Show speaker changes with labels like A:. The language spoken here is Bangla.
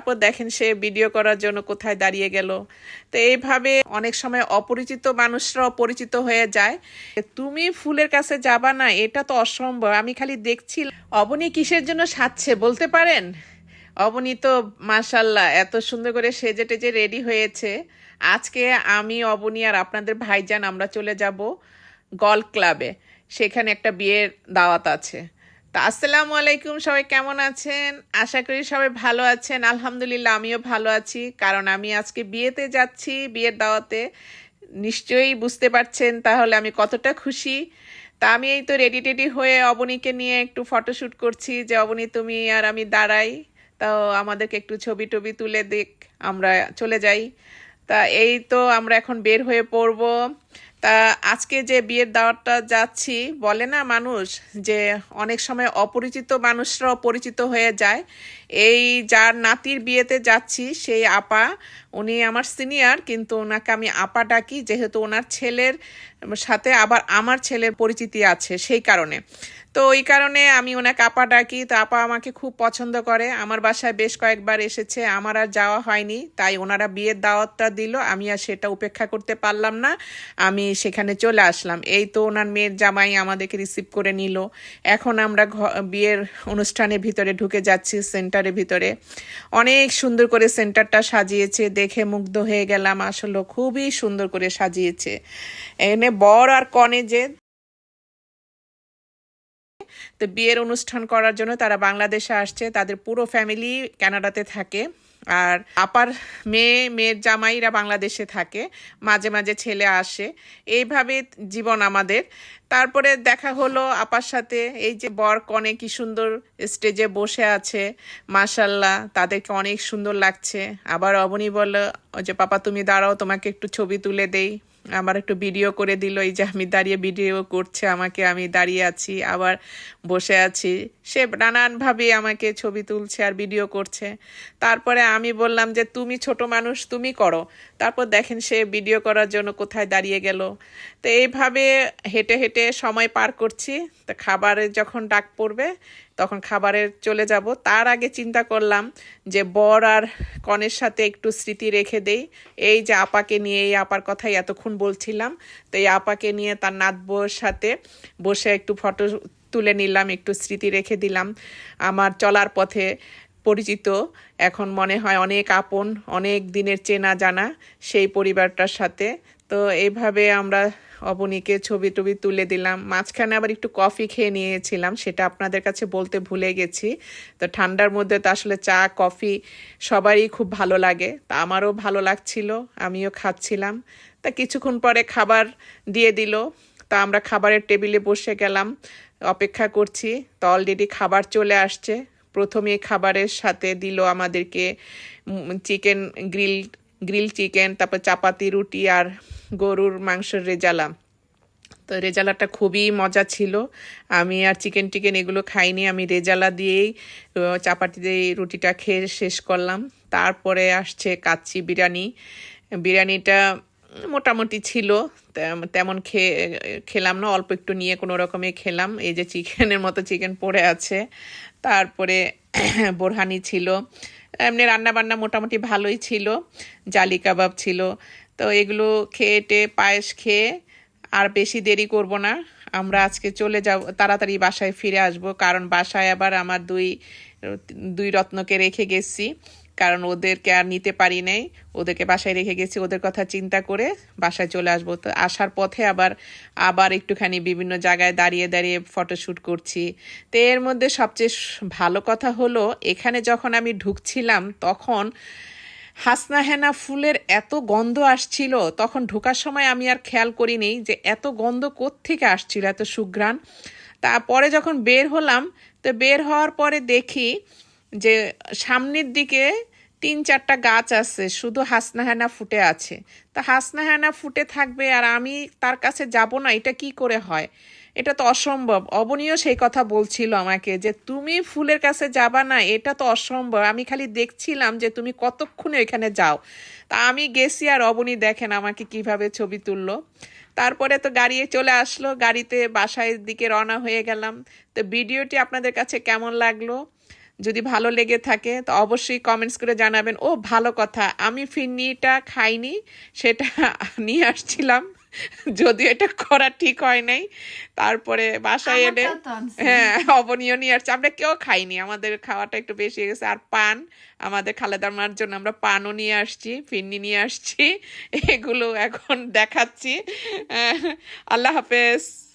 A: তারপর দেখেন সে ভিডিও করার জন্য কোথায় দাঁড়িয়ে গেল। তো এইভাবে অনেক সময় অপরিচিত মানুষরাও পরিচিত হয়ে যায়। তুমি ফুলের কাছে যাবা না, এটা তো অসম্ভব। আমি খালি দেখছি, অবনী কিসের জন্য সাজছে বলতে পারেন? অবনী তো মাশাল্লাহ এত সুন্দর করে সেজে টেজে রেডি হয়েছে। আজকে আমি, অবনী আর আপনাদের ভাইজান আমরা চলে যাব গল্ফ ক্লাবে। সেখানে একটা বিয়ের দাওয়াত আছে। তা আসসালামু আলাইকুম, সবাই কেমন আছেন? আশা করি সবাই ভালো আছেন। আলহামদুলিল্লাহ, আমিও ভালো আছি। কারণ আমি আজকে বিয়েতে যাচ্ছি, বিয়ের দাওয়াতে। নিশ্চয়ই বুঝতে পারছেন তাহলে আমি কতটা খুশি। তা আমি এই তো রেডি টেডি হয়ে অবনীকে নিয়ে একটু ফটোশ্যুট করছি যে, অবনী, তুমি আর আমি দাঁড়াই। তাও আমাদেরকে একটু ছবি টবি তুলে দেখ, আমরা চলে যাই। তা এই তো আমরা এখন বের হয়ে পড়ব। তা আজকে যে বিয়ের দাওয়াতটা যাচ্ছি, বলে না মানুষ যে অনেক সময় অপরিচিত মানুষরাও পরিচিত হয়ে যায়। এই যার নাতির বিয়েতে যাচ্ছি, সেই আপা, উনি আমার সিনিয়র কিন্তু ওনাকে আমি আপা ডাকি, যেহেতু ওনার ছেলের সাথে আবার আমার ছেলের পরিচিতি আছে সেই কারণে। তো ওই কারণে আমি ওনাকে আপা ডাকি। তো আপা আমাকে খুব পছন্দ করে। আমার বাসায় বেশ কয়েকবার এসেছে। আমার আর যাওয়া হয়নি। তাই ওনারা বিয়ের দাওয়াতটা দিল। আমি আর সেটা উপেক্ষা করতে পারলাম না। আমি সেখানে চলে আসলাম। এই তো ওনার মেয়ের জামাই আমাদেরকে রিসিভ করে নিল। এখন আমরা বিয়ের অনুষ্ঠানের ভিতরে ঢুকে যাচ্ছি সেন্টারের ভিতরে। অনেক সুন্দর করে সেন্টারটা সাজিয়েছে। দেখে মুগ্ধ হয়ে গেলাম। আসলে খুবই সুন্দর করে সাজিয়েছে। এখানে বর আর কনে যে তো বিয়ের অনুষ্ঠান করার জন্য তারা বাংলাদেশে আসছে, তাদের পুরো ফ্যামিলি কানাডাতে থাকে। আর আপার মেয়ে, মেয়ের জামাইরা বাংলাদেশে থাকে, মাঝে মাঝে ছেলে আসে। এইভাবে জীবন আমাদের। তারপরে দেখা হলো আপার সাথে, এই যে বর, কনে কি সুন্দর স্টেজে বসে আছে মাশাল্লাহ তাদেরকে অনেক সুন্দর লাগছে। আবার অবনী বলল যে পাপা, তুমি দাঁড়াও, তোমাকে একটু ছবি তুলে দেই। আমার একটু ভিডিও করে দিল, এই যে আমি দাঁড়িয়ে ভিডিও করছে, আমাকে আমি দাঁড়িয়ে আছি, আবার বসে আছি। সে নানানভাবে আমাকে ছবি তুলছে আর ভিডিও করছে। তারপরে আমি বললাম যে, তুমি ছোট মানুষ, তুমি করো। তারপর দেখেন সে ভিডিও করার জন্য কোথায় দাঁড়িয়ে গেল। তো এইভাবে হেঁটে হেঁটে সময় পার করছি। তো খাবারের যখন ডাক পড়বে তখন খাবারের চলে যাব। তার আগে চিন্তা করলাম যে বর আর কনের সাথে একটু স্মৃতি রেখে দেই। এই যে আপাকে নিয়ে এই আপার কথাই এতক্ষণ বলছিলাম। তো এই আপাকে নিয়ে তার নাতবর সাথে বসে একটু ফটো তুলে নিলাম, একটু স্মৃতি রেখে দিলাম। আমার চলার পথে পরিচিত, এখন মনে হয় অনেক আপন, অনেক দিনের চেনা জানা সেই পরিবারটার সাথে। তো এইভাবে আমরা অবনীকে ছবি টবি তুলে দিলাম। মাঝখানে আবার একটু কফি খেয়ে নিয়েছিলাম, সেটা আপনাদের কাছে বলতে ভুলে গেছি। তো ঠান্ডার মধ্যে তো আসলে চা, কফি সবারই খুব ভালো লাগে। তা আমারও ভালো লাগছিল, আমিও খাচ্ছিলাম। তা কিছুক্ষণ পরে খাবার দিয়ে দিল। তা আমরা খাবারের টেবিলে বসে গেলাম, অপেক্ষা করছি। তো অলরেডি খাবার চলে আসছে। প্রথমে খাবারের সাথে দিল আমাদেরকে চিকেন গ্রিল গ্রিল চিকেন, তারপর চাপাতি, রুটি আর গরুর মাংসের রেজালা। তো রেজালাটা খুবই মজা ছিল। আমি আর চিকেন টিকেন এগুলো খাইনি। আমি রেজালা দিয়েই চাপাতি দিয়ে রুটিটা খেয়ে শেষ করলাম। তারপরে আসছে কাচ্চি বিরিয়ানি। বিরিয়ানিটা মোটামুটি ছিল। তেমন খেয়ে, খেলাম না। অল্প একটু নিয়ে কোনো রকমে খেলাম। এই যে চিকেনের মতো চিকেন পড়ে আছে। তারপরে বোরহানি ছিল। এমনি রান্নাবান্না মোটামুটি ভালোই ছিল, জালি কাবাব ছিল। তো এগুলো খেয়ে টে পায়েস খেয়ে আর বেশি দেরি করব না। আমরা আজকে চলে যাব, তাড়াতাড়ি বাসায় ফিরে আসব। কারণ বাসায় আবার আমার দুই দুই রত্নকে রেখে গেছি। কারণ ওদেরকে আর নিতে পারি নাই। ওদেরকে বাসায় রেখে গেছি, ওদের কথা চিন্তা করে বাসায় চলে আসব। তো আসার পথে আবার আবার একটুখানি বিভিন্ন জায়গায় দাঁড়িয়ে দাঁড়িয়ে ফটোশ্যুট করছি। তো এর মধ্যে সবচেয়ে ভালো কথা হলো, এখানে যখন আমি ঢুকছিলাম, তখন হাসনা হেনা ফুলের এত গন্ধ আসছিল, তখন ঢোকার সময় আমি আর খেয়াল করিনি যে এত গন্ধ থেকে আসছিল, এত সুঘ্রাণ। তারপরে যখন বের হলাম, তো বের হওয়ার পরে দেখি যে সামনের দিকে তিন চারটা গাছ আছে, শুধু হাসনা হেনা ফুটে আছে। তা হাসনা হেনা ফুটে থাকবে আর আমি তার কাছে যাব না, এটা কি করে হয়? এটা তো অসম্ভব। অবনীয় সেই কথা বলছিল আমাকে যে, তুমি ফুলের কাছে যাবা না, এটা তো অসম্ভব। আমি খালি দেখছিলাম যে তুমি কতক্ষণে ওইখানে যাও। তা আমি গেছি আর অবনী দেখেন আমাকে কীভাবে ছবি তুললো। তারপরে তো গাড়ি চলে আসলো, গাড়িতে বাসায় দিকে রওনা হয়ে গেলাম। তো ভিডিওটি আপনাদের কাছে কেমন লাগল? যদি ভালো লেগে থাকে তো অবশ্যই কমেন্টস করে জানাবেন। ও ভালো কথা। আমি ফিরনিটা খাইনি সেটা নিয়ে আসছিলাম। যদিও এটা করা ঠিক হয় নাই। তারপরে বাসায়
B: আনছি।
A: হ্যাঁ অবনীয় নিয়ে আসছে। আমরা কেউ খাইনি। আমাদের খাওয়াটা একটু বেশি হয়ে গেছে। আর পান আমাদের খালেদার মার জন্য আমরা পানও নিয়ে আসছি ফিরনি নিয়ে আসছি। এগুলো এখন দেখাচ্ছি। আল্লাহ হাফেজ।